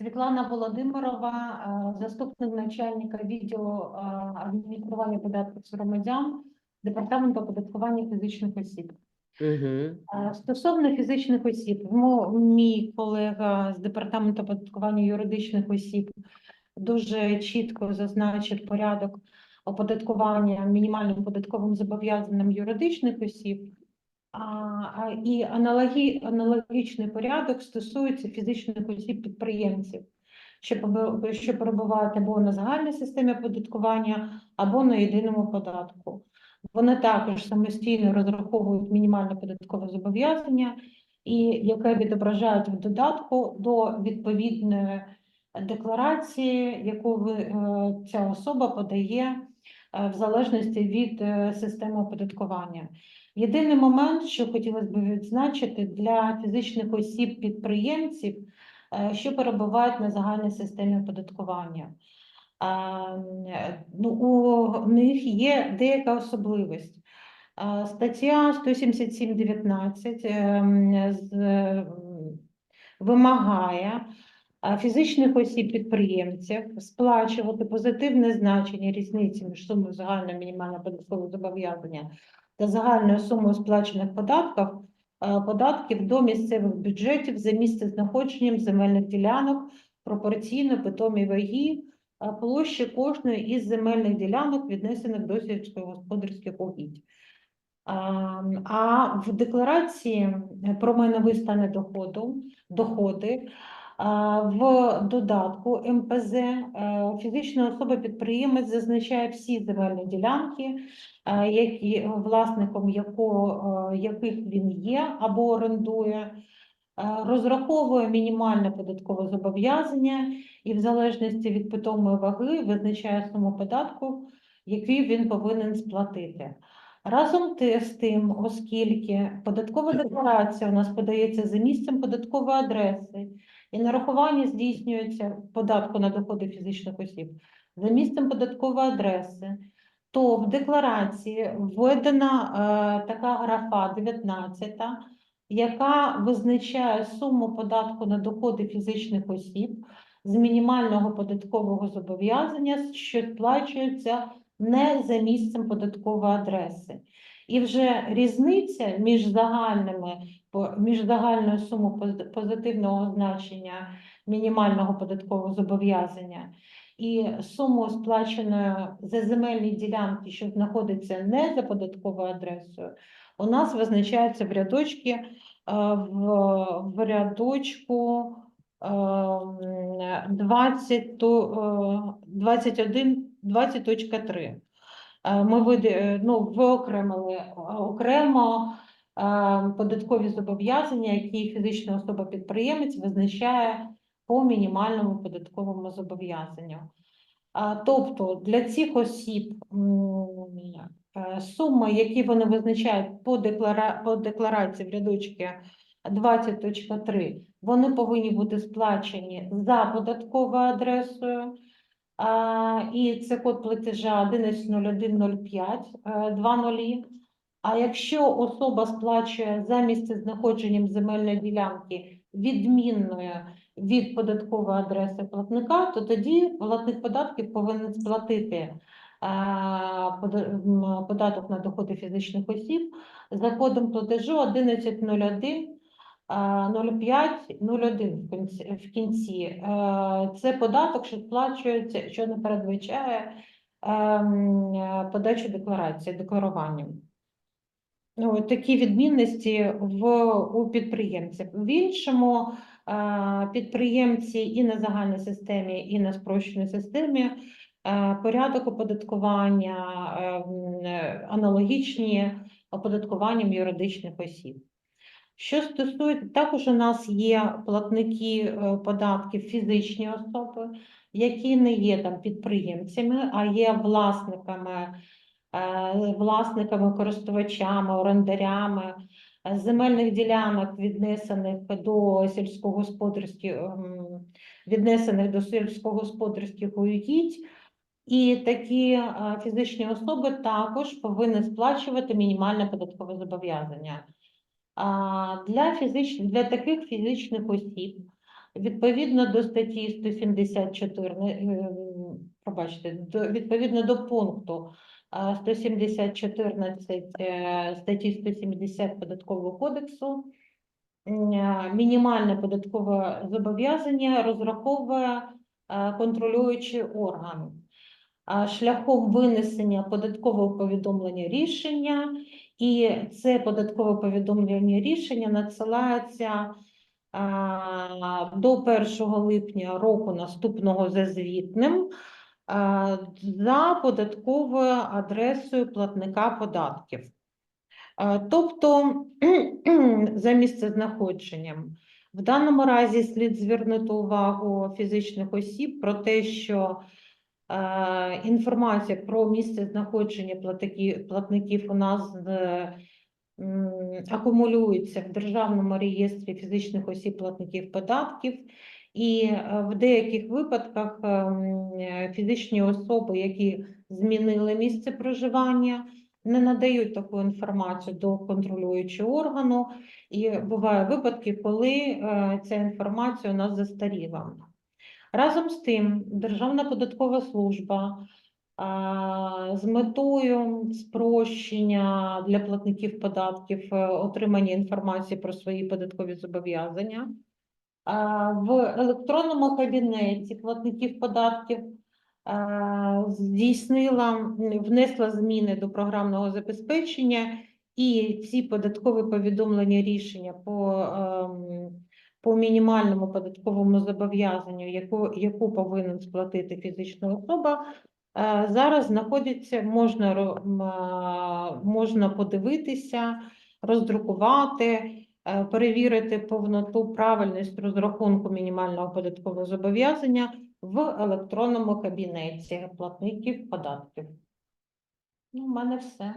Світлана Володимирова, е, заступник начальника відділу е, адміністрування податків з громадян Департаменту оподаткування фізичних осіб. Угу. Стосовно фізичних осіб, мій колега з департаменту оподаткування юридичних осіб дуже чітко зазначив порядок оподаткування мінімальним податковим зобов'язанням юридичних осіб. А, і аналогі, аналогічний порядок стосується фізичних осіб підприємців, що, перебувають або на загальній системі оподаткування, або на єдиному податку. Вони також самостійно розраховують мінімальне податкове зобов'язання, і яке відображають в додатку до відповідної декларації, яку ви, е, ця особа подає в залежності від е, системи оподаткування. Єдиний момент, що хотілося б відзначити для фізичних осіб-підприємців, е, що перебувають на загальній системі оподаткування. Е, Ну, у них є деяка особливість. Стаття 177.19 ем, з- м, вимагає фізичних осіб-підприємців сплачувати позитивне значення різниці між сумою загального мінімального податкового зобов'язання та загальною сумою сплачених податків, е, податків до місцевих бюджетів за місцезнаходженням земельних ділянок пропорційно питомій ваги е, площі кожної із земельних ділянок, віднесених до сільськогосподарських угідь. А, А в декларації про майновий стан доходу, доходи в додатку МПЗ е, фізична особа-підприємець зазначає всі земельні ділянки, е, які, власником якого, е, яких він є або орендує, розраховує мінімальне податкове зобов'язання і в залежності від питомої ваги визначає суму податку, який він повинен сплатити. Разом з тим, оскільки податкова декларація у нас подається за місцем податкової адреси, і нарахування здійснюється податку на доходи фізичних осіб за місцем податкової адреси, то в декларації введена е, така графа 19, яка визначає суму податку на доходи фізичних осіб з мінімального податкового зобов'язання, що сплачується не за місцем податкової адреси. І вже різниця між загальними між загальною сумою позитивного значення мінімального податкового зобов'язання і сумою сплаченою за земельні ділянки, що знаходяться не за податковою адресою, у нас визначається в рядочки е, в, рядочку е, 20, то, е, 21, 20.3. Е, Ми види, е, ну, виокремили е, окремо податкові зобов'язання, які фізична особа-підприємець визначає по мінімальному податковому зобов'язанню. Тобто для цих осіб суми, які вони визначають по, деклара... по декларації в рядочки 20.3, вони повинні бути сплачені за податковою адресою. І це код платежа 110105 е, 20. А якщо особа сплачує за місцезнаходженням земельної ділянки відмінною від податкової адреси платника, то тоді платник податків повинен сплатити а, податок на доходи фізичних осіб за кодом платежу 1101 а, 0501 в кінці. Е, Це податок, що сплачується, що не передбачає ем, подачу декларації, декларування. Ну, от такі відмінності в, у підприємців. В іншому е, підприємці і на загальній системі, і на спрощеній системі е, порядок оподаткування е, м, е, аналогічні оподаткуванням юридичних осіб. Що стосується, також у нас є платники е, податків фізичні особи, які не є там підприємцями, а є власниками, е, власниками, користувачами, орендарями земельних ділянок, віднесених до сільськогосподарських, ем, віднесених до сільськогосподарських угідь. І такі е, фізичні особи також повинні сплачувати мінімальне податкове зобов'язання. Для, фізич... для таких фізичних осіб Відповідно до статті 174, е, пробачте, до, відповідно до пункту а, 174 е, статті 170 Податкового кодексу, е, мінімальне податкове зобов'язання розраховує контролюючий орган. Шляхом винесення податкового повідомлення рішення, і це податкове повідомлення рішення надсилається а, до 1 липня року наступного за звітним а, за податковою адресою платника податків. А, Тобто за місцезнаходженням. В даному разі слід звернути увагу фізичних осіб про те, що інформація про місце знаходження платників, у нас е, акумулюється в Державному реєстрі фізичних осіб платників податків, і е, в деяких випадках е, фізичні особи, які змінили місце проживання, не надають таку інформацію до контролюючого органу, і буває випадки, коли е, ця інформація у нас застаріла. Разом з тим, Державна податкова служба з метою спрощення для платників податків е, отримання інформації про свої податкові зобов'язання в електронному кабінеті платників податків здійснила, внесла зміни до програмного забезпечення. І ці податкові повідомлення рішення по ем, по мінімальному податковому зобов'язанню, яку, яку повинен сплатити фізична особа, е, зараз знаходяться, можна, а, можна подивитися, роздрукувати, е, перевірити повноту, правильність розрахунку мінімального податкового зобов'язання в електронному кабінеті платників податків. Ну, в мене все.